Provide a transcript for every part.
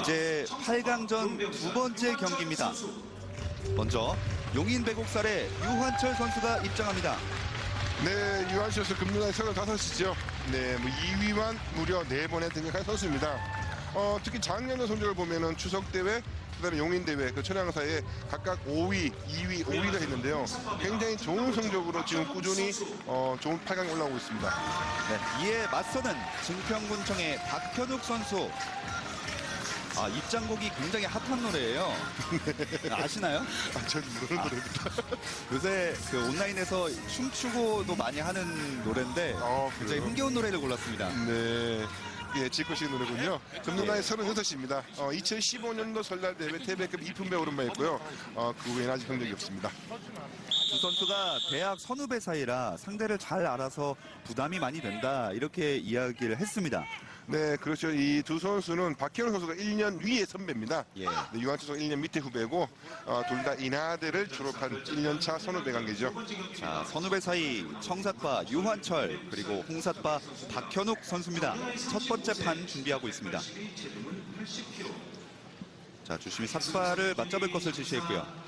이제 8강전 두 번째 경기입니다. 먼저 용인 배곡살의 유환철 선수가 입장합니다. 네, 유한 선수 금년에 35이죠. 네, 뭐 2위만 무려 4번에 등극한 선수입니다. 어, 특히 작년의 성적을 보면은 추석 대회, 그다음에 용인 대회, 그 천양사에 각각 5위, 2위, 5위를 했는데요. 굉장히 좋은 성적으로 지금 꾸준히 어, 좋은 8강에 올라오고 있습니다. 네, 이에 맞서는 증평군청의 박현욱 선수. 아, 입장곡이 굉장히 핫한 노래예요. 아시나요? 아, 전 모르는 노래입니다. 요새 그 온라인에서 춤추고도 많이 하는 노래인데 아, 굉장히 그래요? 흥겨운 노래를 골랐습니다. 네. 예, 지코씨 노래군요. 금년 나이 36입니다. 어, 2015년도 설날 대회 태백급 2품배 오른발했고요. 어, 그 외에는 아직 경력이 없습니다. 두 선수가 대학 선후배 사이라 상대를 잘 알아서 부담이 많이 된다 이렇게 이야기를 했습니다. 네, 그렇죠. 이 두 선수는 박현우 선수가 1년 위에 선배입니다. 예. 네, 유한철 선수 1년 밑에 후배고 어, 둘 다 인하대를 졸업한 1년차 선후배 관계죠. 자, 선후배 사이 청사파 유환철 그리고 홍사파 박현욱 선수입니다. 첫 번째 판 준비하고 있습니다. 자, 주심이 삿발을 맞잡을 것을 지시했고요.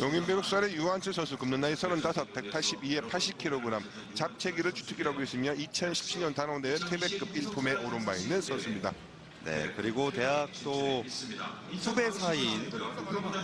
용인 배국살의 유한철 선수 금년 나이 35, 182에 80kg 잡채기를 주특기라고 있으며 2017년 단원대회 태백급 1품에 오른 바 있는 선수입니다. 네, 그리고 대학도 후배 사이인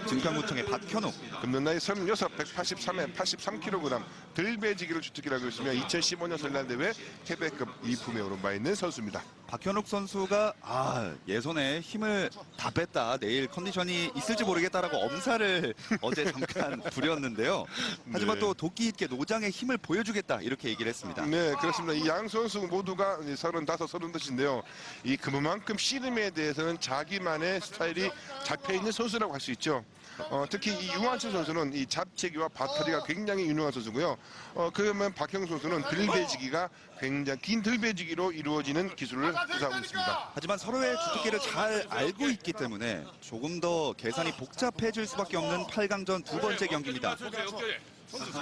증평구청의 박현욱 금년 나이 36, 183에 83kg 들배지기를 주특기라고 있으며 2015년 설날 대회 태백급 2품에 오른 바 있는 선수입니다. 박현욱 선수가 아 예선에 힘을 다 뺐다 내일 컨디션이 있을지 모르겠다라고 엄살을 어제 잠깐 부렸는데요. 하지만 네. 또 도끼 있게 노장의 힘을 보여주겠다 이렇게 얘기를 했습니다. 네, 그렇습니다. 이 양 선수 모두가 이제 35, 30인데요. 이 그만큼 씨름에 대해서는 자기만의 스타일이 잡혀 있는 선수라고 할 수 있죠. 어, 특히 이 유한철 선수는 이 잡채기와 바터리가 굉장히 유능한 선수고요. 어, 그러면 박형 선수는 들배지기가 굉장히 긴 들배지기로 이루어지는 기술을 구사하고 있습니다. 하지만 서로의 주특기를 잘 알고 있기 때문에 조금 더 계산이 복잡해질 수밖에 없는 8강전 두 번째 경기입니다.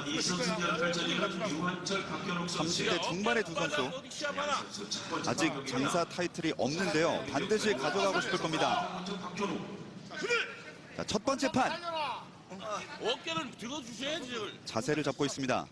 이 선수들 펼쳐지는 유한철, 박현욱 선수요. 30대 중반의 두 선수 아직 장사 타이틀이 없는데요. 반드시 가져가고 싶을 겁니다. 자, 첫 번째 판 어깨를 들어주셔야지. 자세를 잡고 있습니다.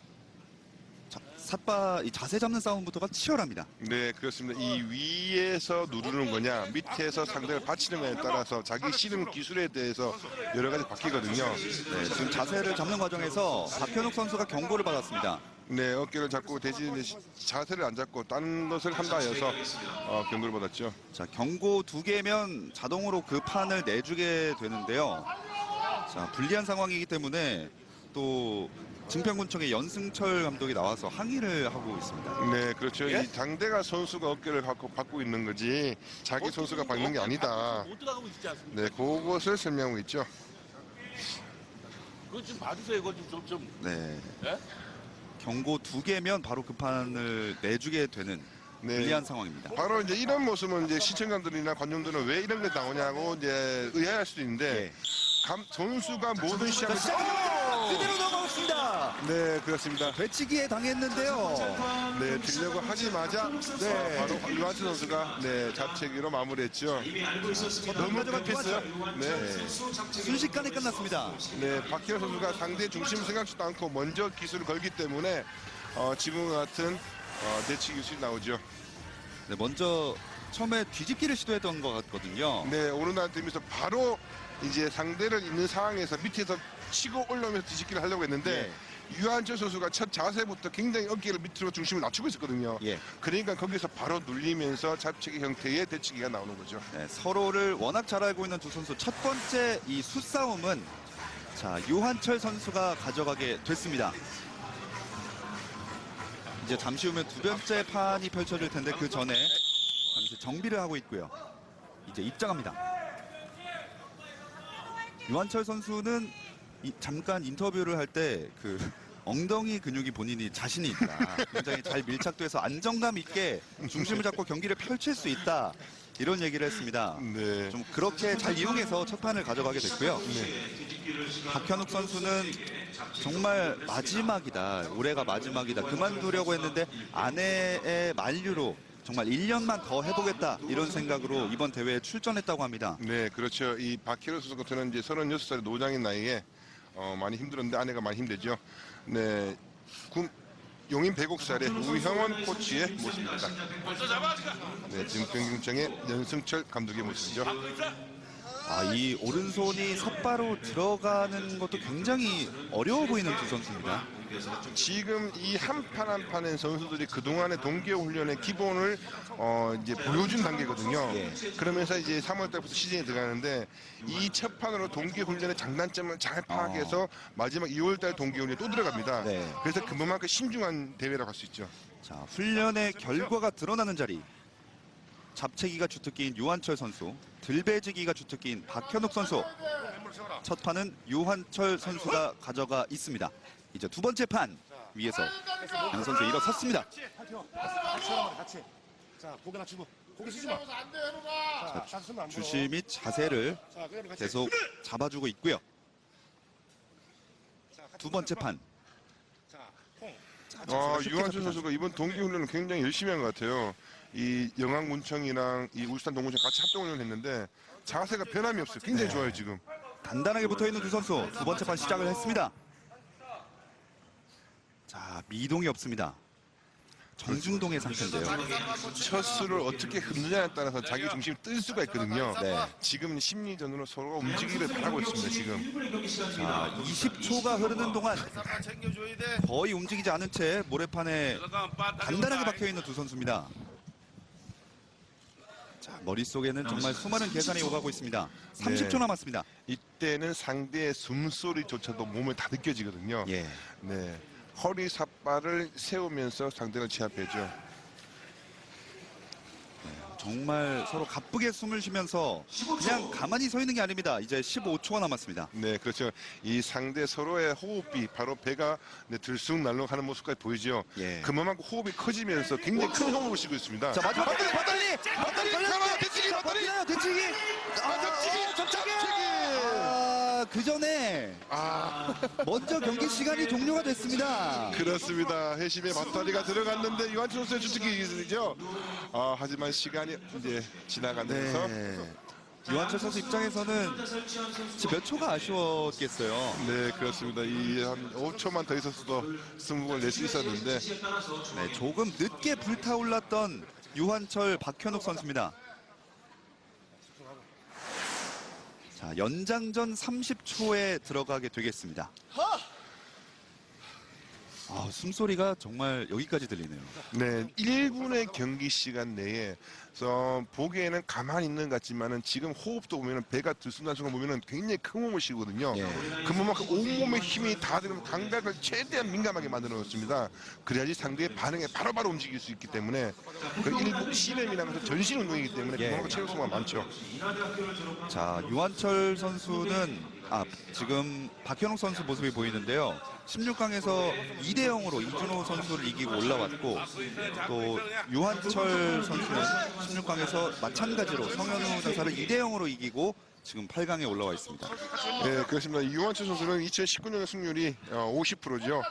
자, 삿바 이 자세 잡는 싸움부터가 치열합니다. 네, 그렇습니다. 이 위에서 누르는 거냐, 밑에서 상대를 받치는 거냐에 따라서 자기 씨름 기술에 대해서 여러 가지 바뀌거든요. 네, 지금 자세를 잡는 과정에서 박현욱 선수가 경고를 받았습니다. 네, 어깨를 잡고 대신에 시- 자세를 안 잡고 딴 것을 한다 해서 어, 경고를 받았죠. 자, 경고 두 개면 자동으로 그 판을 내주게 되는데요. 자, 불리한 상황이기 때문에 또 증평군청의 연승철 감독이 나와서 항의를 하고 있습니다. 네, 그렇죠. 이 당대가 선수가 어깨를 받고 받고 있는 거지 자기 선수가 받는 게 아니다. 못 들어가고 있지 않습니까? 네, 그것을 설명하고 있죠. 그거 좀 봐주세요. 이거 좀, 좀, 좀. 네. 예? 경고 두 개면 바로 그 판을 내주게 되는 네. 불리한 상황입니다. 바로 이제 이런 모습은 이제 시청자들이나 관중들은 왜 이런 게 나오냐고 이제 의아할 수도 있는데 예. 감, 선수가 모든 시합에서 그대로 네, 그렇습니다. 배치기에 당했는데요. 네, 들려고 하자마자 네, 바로 유한철 선수가 네, 잡채기로 마무리했죠. 너무 급했어요. 네. 순식간에 끝났습니다. 네, 박희현 선수가 상대 중심 생각지도 않고 먼저 기술을 걸기 때문에 어, 지금과 같은 어, 대치 기술이 나오죠. 네, 먼저 처음에 뒤집기를 시도했던 것 같거든요. 네, 오른날 뛰면서 바로 이제 상대를 있는 상황에서 밑에서 치고 올라오면서 뒤집기를 하려고 했는데 유한철 선수가 첫 자세부터 굉장히 어깨를 밑으로 중심을 낮추고 있었거든요. 예. 그러니까 거기서 바로 눌리면서 잡채기 형태의 대치기가 나오는 거죠. 네, 서로를 워낙 잘 알고 있는 두 선수 첫 번째 이 수싸움은 자 유한철 선수가 가져가게 됐습니다. 이제 잠시 후면 두 번째 판이 펼쳐질 텐데 그 전에 잠시 정비를 하고 있고요. 이제 입장합니다. 유한철 선수는 이- 잠깐 인터뷰를 할 때 그 엉덩이 근육이 본인이 자신이 있다. 굉장히 잘 밀착돼서 안정감 있게 중심을 잡고 경기를 펼칠 수 있다. 이런 얘기를 했습니다. 네. 좀 그렇게 잘 이용해서 첫 판을 가져가게 됐고요. 박현욱 선수는 정말 마지막이다. 올해가 마지막이다. 그만두려고 했는데 아내의 만류로 정말 1년만 더 해보겠다 이런 생각으로 이번 대회에 출전했다고 합니다. 네, 그렇죠. 이 박희로 선수 같은 경우는 이제 36살의 노장인 나이에 어, 많이 힘들었는데 아내가 많이 힘들죠. 네, 군 용인 배곡살의 우형원 코치의 모습입니다. 네, 지금 경기장의 연승철 감독의 모습이죠. 아, 이 오른손이 삿바로 들어가는 것도 굉장히 어려워 보이는 두 선수입니다. 지금 이 한 판 한 판의 선수들이 그동안의 동계 훈련의 기본을 어, 이제 보여준 단계거든요. 예. 그러면서 이제 3월 달부터 시즌에 들어가는데 이 첫 판으로 동계 훈련의 장단점을 잘 파악해서 마지막 2월 달 동계 훈련에 또 들어갑니다. 아. 네. 그래서 그만큼 신중한 대회라고 할 수 있죠. 자, 훈련의 결과가 드러나는 자리. 잡채기가 주특기인 유한철 선수, 들배지기가 주특기인 박현욱 선수. 첫 판은 유한철 선수가 가져가 있습니다. 이제 두 번째 판 위에서 양 선수 일어섰습니다. 같이 하라고 같이. 자, 고개 낮추고. 고개 쓰지 마. 자, 자, 쓰면 안 보여. 주시 및 자세를 자, 그대로 같이. 계속 잡아주고 있고요. 자, 같이 두 번째 판. 자, 콩. 어, 쉽게 유한준 선수가 이번 동계 훈련을 굉장히 열심히 한 것 같아요. 이 영암군청이랑 이 울산 동군청 같이 합동 훈련을 했는데 자세가 변함이 없어요. 굉장히 네. 좋아요 지금. 단단하게 붙어 있는 두 선수 두 번째 판 시작을 했습니다. 자 미동이 없습니다. 정중동의 상태인데요. 첫 수를 어떻게 흡느냐에 따라서 자기 중심이 뜰 수가 있거든요. 네. 지금 심리전으로 서로가 움직이기를 바라고 있습니다. 지금. 자 20초가 흐르는 동안 챙겨줘야 돼. 거의 움직이지 않은 채 모래판에 단단하게 박혀 있는 두 선수입니다. 자 머릿속에는 정말 수많은 계산이 오가고 있습니다. 30초 네. 남았습니다. 이때는 상대의 숨소리조차도 몸에 다 느껴지거든요. 예. 네. 허리 삿발을 세우면서 상대를 제압해죠. 정말 서로 가쁘게 숨을 쉬면서 그냥 가만히 서 있는 게 아닙니다. 이제 15초가 남았습니다. 네, 그렇죠. 이 상대 서로의 호흡이 바로 배가 네, 들쑥 날록하는 모습까지 보이죠. 예. 그만큼 호흡이 커지면서 굉장히 큰 호흡을 쉬고 있습니다. 자 마지막 버틀리 버틀리 버틀리 걸렸어요. 대치기! 버티나요 대치기 아, 접착이! 아 그 전에 아, 먼저 경기 시간이 종료가 됐습니다 그렇습니다. 회심의 맞다리가 들어갔는데 유한철 선수의 주특기이죠. 아, 하지만 시간이 이제 지나가면서 네 유한철 선수 입장에서는 지금 몇 초가 아쉬웠겠어요 네, 그렇습니다. 이 한 5초만 더 있었어도 승부를 낼 수 있었는데 네 조금 늦게 불타올랐던 유한철 박현욱 선수입니다 자 연장전 30초에 들어가게 되겠습니다 아 숨소리가 정말 여기까지 들리네요 네, 1분의 경기 시간 내에 서 보기에는 가만히 있는 것 같지만은 지금 호흡도 보면은 배가 들쑥날쑥한 보면은 굉장히 큰 몸을 쉬거든요. 예. 그만큼 온몸의 힘이 다 들으면 감각을 최대한 민감하게 만들어 놓습니다. 그래야지 상대의 반응에 바로바로 움직일 수 있기 때문에 그 일부 씨름이라는 것은 전신 운동이기 때문에 예. 그만큼 체력 소모가 많죠. 자 유한철 선수는 아 지금 박현욱 선수 모습이 보이는데요. 16강에서 2대 0으로 이준호 선수를 이기고 올라왔고 또 유한철 선수는 16강에서 마찬가지로 성현우 전사를 2대 0으로 이기고 지금 8강에 올라와 있습니다. 네, 그렇습니다. 유한철 선수는 2019년 승률이 50%죠.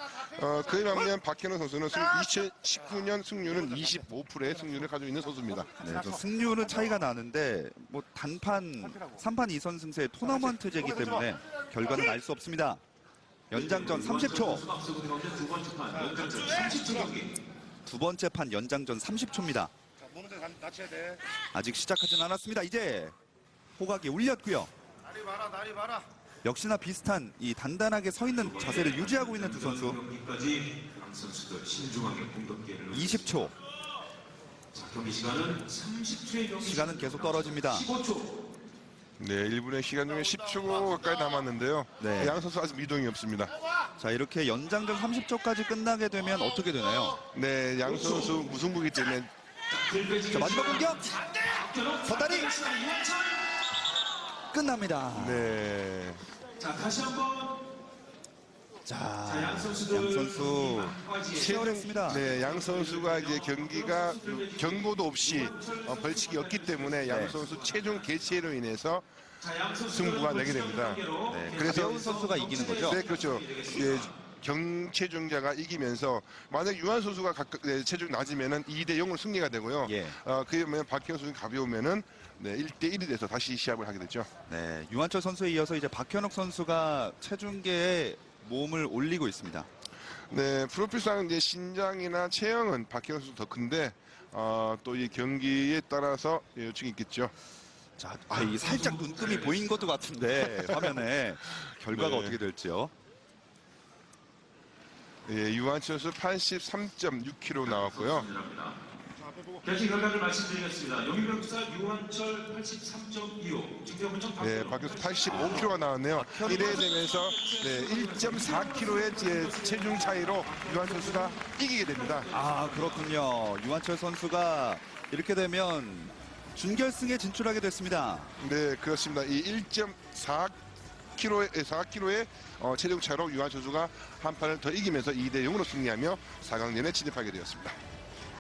어, 그에 반면 박현우 선수는 2019년 승률은 25%의 승률을 가지고 있는 선수입니다. 네, 저 승률은 차이가 나는데 뭐 단판 3판 2선 승세의 토너먼트제이기 때문에 결과는 알 수 없습니다. 연장전 30초. 두 번째 판 연장전 30초입니다. 자, 무는 데 낮춰야 돼. 아직 시작하진 않았습니다. 이제 호각이 울렸고요. 역시나 비슷한 이 단단하게 서 있는 자세를 유지하고 있는 두 선수. 경기까지 양 선수들 신중하게 공격기를 20초. 자, 경기 시간은 30초의 경기 시간은 계속 떨어집니다. 15초. 네, 1분의 시간 중에 10초 가까이 남았는데요. 네. 양 선수 아직 미동이 없습니다. 자, 이렇게 연장전 30초까지 끝나게 되면 어떻게 되나요? 네, 양 선수 무승부기 때문에 자, 마지막 공격. 버다리 끝납니다. 네. 자, 다시 한번 자, 양 선수 치열했습니다. 네, 양 선수가 이제 경기가 경고도 없이 어, 벌칙이 없기 때문에 양 네. 선수 체중 개체로 인해서 승부가 나게 됩니다. 네, 그래서- 가벼운 선수가 이기는 거죠. 네, 그렇죠. 예, 경체중자가 이기면서 만약 유한 선수가 각각 네, 체중 낮으면은 2대 0으로 승리가 되고요. 예. 어, 그러면 박현 선수 가벼우면은 네, 1대 1이 돼서 다시 시합을 하게 되죠. 네, 유한철 선수에 이어서 이제 박현욱 선수가 체중계에 몸을 올리고 있습니다. 네, 프로필상 이제 신장이나 체형은 박현 선수 더 큰데 어, 또 이 경기에 따라서 예, 요청이 있겠죠. 자, 아, 이 살짝 눈금이 보인 것도 같은데 화면에 결과가 네. 어떻게 될지요? 예, 유한철 선수 83.6kg 나왔고요. 결승 결과를 말씀드리겠습니다. 용인병사 유한철 83.25, 증대원청 네, 박효수 85kg가 나왔네요. 이래 되면서 네, 1.4kg의 체중 차이로 유한 선수가 이기게 됩니다. 아, 그렇군요. 유한철 선수가 이렇게 되면 준결승에 진출하게 됐습니다. 네, 그렇습니다. 이 1.4kg의 4kg의 어, 체중 차로 유한 선수가 한 판을 더 이기면서 2대 0으로 승리하며 4강전에 진입하게 되었습니다.